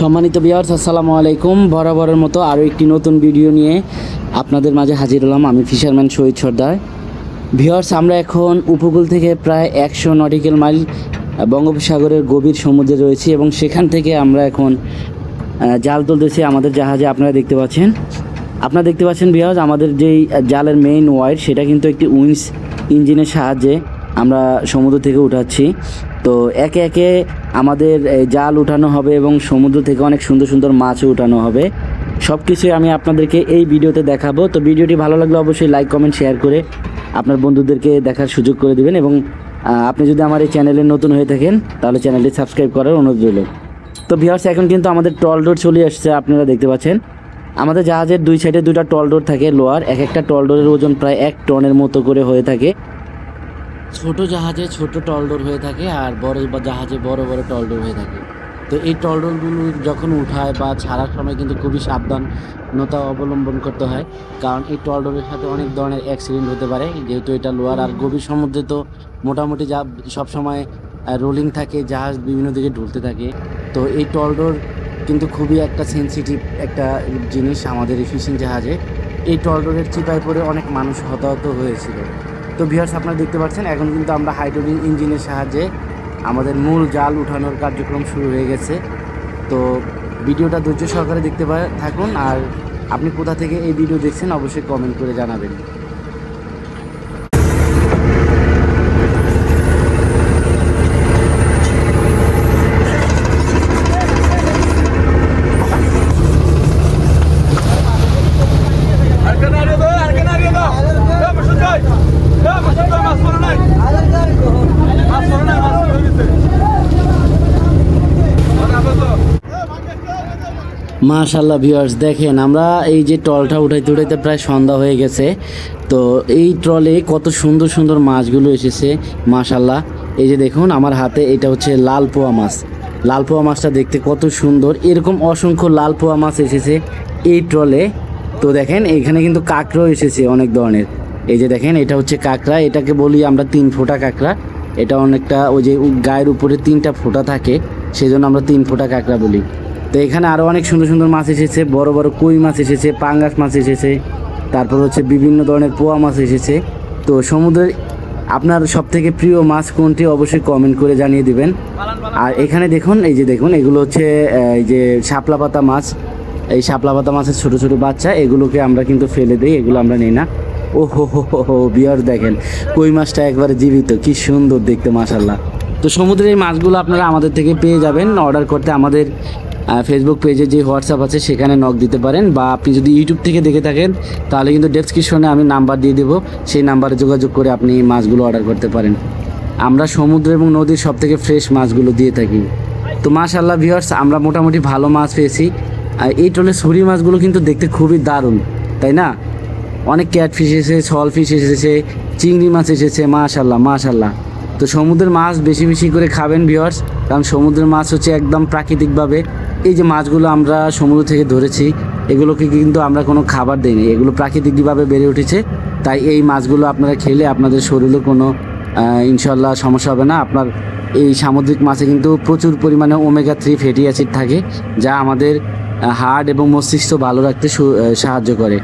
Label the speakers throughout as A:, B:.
A: সম্মানিত বিয়ার্স আসসালামু আলাইকুম। বরাবরের মতো আরও একটি নতুন ভিডিও নিয়ে আপনাদের মাঝে হাজির হলাম আমি ফিশারম্যান শহীদ সর্দার। ভিওয়ার্স আমরা এখন উপকূল থেকে প্রায় একশো নটিক্যাল মাইল বঙ্গোপসাগরের গভীর সমুদ্রে রয়েছি এবং সেখান থেকে আমরা এখন জাল তুলতেছি আমাদের জাহাজে। আপনারা দেখতে পাচ্ছেন। আপনারা দেখতে পাচ্ছেন ভিওয়ার্স আমাদের যেই জালের মেইন ওয়াইড সেটা কিন্তু একটি উইন্স ইঞ্জিনের সাহায্যে আমরা সমুদ্র থেকে উঠাচ্ছি। তো একে একে আমাদের জাল উঠানো হবে এবং সমুদ্র থেকে অনেক সুন্দর সুন্দর মাছও উঠানো হবে। সব কিছুই আমি আপনাদেরকে এই ভিডিওতে দেখাবো। তো ভিডিওটি ভালো লাগলে অবশ্যই লাইক কমেন্ট শেয়ার করে আপনার বন্ধুদেরকে দেখার সুযোগ করে দিবেন এবং আপনি যদি আমার এই চ্যানেলে নতুন হয়ে থাকেন, তাহলে চ্যানেলটি সাবস্ক্রাইব করার অনুরোধ রইল। তো ভিউয়ার্স এখন কিন্তু আমাদের টল ডোর চলে আসছে আপনারা দেখতে পাচ্ছেন। আমাদের জাহাজের দুই সাইডে দুটা টল ডোর থাকে, লোয়ার। এক একটা টল ডোরের ওজন প্রায় এক টনের মতো করে হয়ে থাকে। ছোট জাহাজে ছোট টলডোর হয়ে থাকে আর বড় জাহাজে বড় বড় টলডোর হয়ে থাকে। তো এই টলডোরগুলো যখন উঠায় বা ছাড়ার সময় কিন্তু খুবই সাবধানতা অবলম্বন করতে হয়। কারণ এই টলডোরের সাথে অনেক ধরনের অ্যাক্সিডেন্ট হতে পারে। যেহেতু এটা লোয়ার আর গভীর সমুদ্রে তো মোটামুটি যা সবসময় রোলিং থাকে, জাহাজ বিভিন্ন দিকে ঢুলতে থাকে। তো এই টলডোর কিন্তু খুবই একটা সেন্সিটিভ একটা জিনিস আমাদের এই ফিশিং জাহাজে। এই টলডোরের চিপায় পড়ে অনেক মানুষ হতাহত হয়েছিল। তো ভিউয়ার্স আপনারা দেখতে পাচ্ছেন, এখন কিন্তু আমরা হাইড্রোলিক ইঞ্জিনের সাহায্যে আমাদের মূল জাল উঠানোর কার্যক্রম শুরু হয়ে গেছে। তো ভিডিওটা ধৈর্য সহকারে দেখতে থাকুন, আর আপনি কোথা থেকে এই ভিডিও দেখছেন, অবশ্যই কমেন্ট করে জানাবেন। মাশাল্লাহ ভিউয়ার্স দেখেন, আমরা এই যে ট্রলটা উঠাইতে উঠাইতে প্রায় সন্ধ্যা হয়ে গেছে। তো এই ট্রলে কত সুন্দর সুন্দর মাছগুলো এসেছে মাশাল্লাহ এই যে দেখুন, আমার হাতে এটা হচ্ছে লাল পোয়া মাছ। লাল পোয়া মাছটা দেখতে কত সুন্দর। এরকম অসংখ্য লাল পোয়া মাছ এসেছে এই ট্রলে। তো দেখেন, এখানে কিন্তু কাঁকড়াও এসেছে অনেক ধরনের। এই যে দেখেন, এটা হচ্ছে কাঁকড়া। এটাকে বলি আমরা তিন ফোঁটা কাঁকড়া। এটা অনেকটা ওই যে গায়ের উপরে তিনটা ফোঁটা থাকে সেই জন্য আমরা তিন ফোঁটা কাঁকড়া বলি। তো এখানে আরও অনেক সুন্দর সুন্দর মাছ এসেছে, বড় বড় কই মাছ এসেছে, পাঙ্গাস মাছ এসেছে, তারপর হচ্ছে বিভিন্ন ধরনের পোয়া মাছ এসেছে। তো সমুদ্রের আপনার সব থেকে প্রিয় মাছ কোনটি অবশ্যই কমেন্ট করে জানিয়ে দিবেন। আর এখানে দেখুন, এই যে দেখুন, এগুলো হচ্ছে এই যে শাপলা পাতা মাছ। এই শাপলা পাতা মাছের ছোট ছোট বাচ্চা, এগুলোকে আমরা কিন্তু ফেলে দিই, এগুলো আমরা নিই না। ও হো হো হো বিয়ার দেখেন, কই মাছটা একবারে জীবিত, কি সুন্দর দেখতে মাশাল্লাহ তো সমুদ্রের এই মাছগুলো আপনারা আমাদের থেকে পেয়ে যাবেন অর্ডার করতে আমাদের ফেসবুক পেজে যে হোয়াটসঅ্যাপ আছে, সেখানে নক দিতে পারেন বা আপনি যদি ইউটিউব থেকে দেখে থাকেন, তাহলে কিন্তু ডেসক্রিপশনে আমি নাম্বার দিয়ে দেবো। সেই নাম্বারে যোগাযোগ করে আপনি মাছগুলো অর্ডার করতে পারেন। আমরা সমুদ্র এবং নদীর সব থেকে ফ্রেশ মাছগুলো দিয়ে থাকি। তো মাশাল্লাহ ভিউয়ার্স আমরা মোটামুটি ভালো মাছ পেয়েছি। আর এই টলে ছুরি মাছগুলো কিন্তু দেখতে খুবই দারুণ, তাই না? অনেক ক্যাট ফিশ এসেছে ছল ফিশ এসেছে, চিংড়ি মাছ এসেছে মাশাল্লাহ মাশাল্লাহ তো সমুদ্রের মাছ বেশি বেশি করে খাবেন ভিওয়ার্স কারণ সমুদ্রের মাছ হচ্ছে একদম প্রাকৃতিকভাবে এই যে মাছগুলো আমরা সমুদ্র থেকে ধরেছি, এগুলোকে কিন্তু আমরা কোনো খাবার দিইনি। এগুলো প্রাকৃতিকভাবে বেড়ে উঠেছে, তাই এই মাছগুলো আপনারা খেলে আপনাদের শরীরে কোনো ইনশাল্লাহ সমস্যা হবে না। আপনার এই সামুদ্রিক মাছে কিন্তু প্রচুর পরিমাণে ওমেগা থ্রি ফ্যাটি অ্যাসিড থাকে, যা আমাদের হার্ট এবং মস্তিষ্ক ভালো রাখতে সাহায্য করে।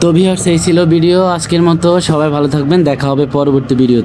A: তো ভিউয়ার্স এই ছিল ভিডিও। আজকের মতো সবাই ভালো থাকবেন। দেখা হবে পরবর্তী ভিডিও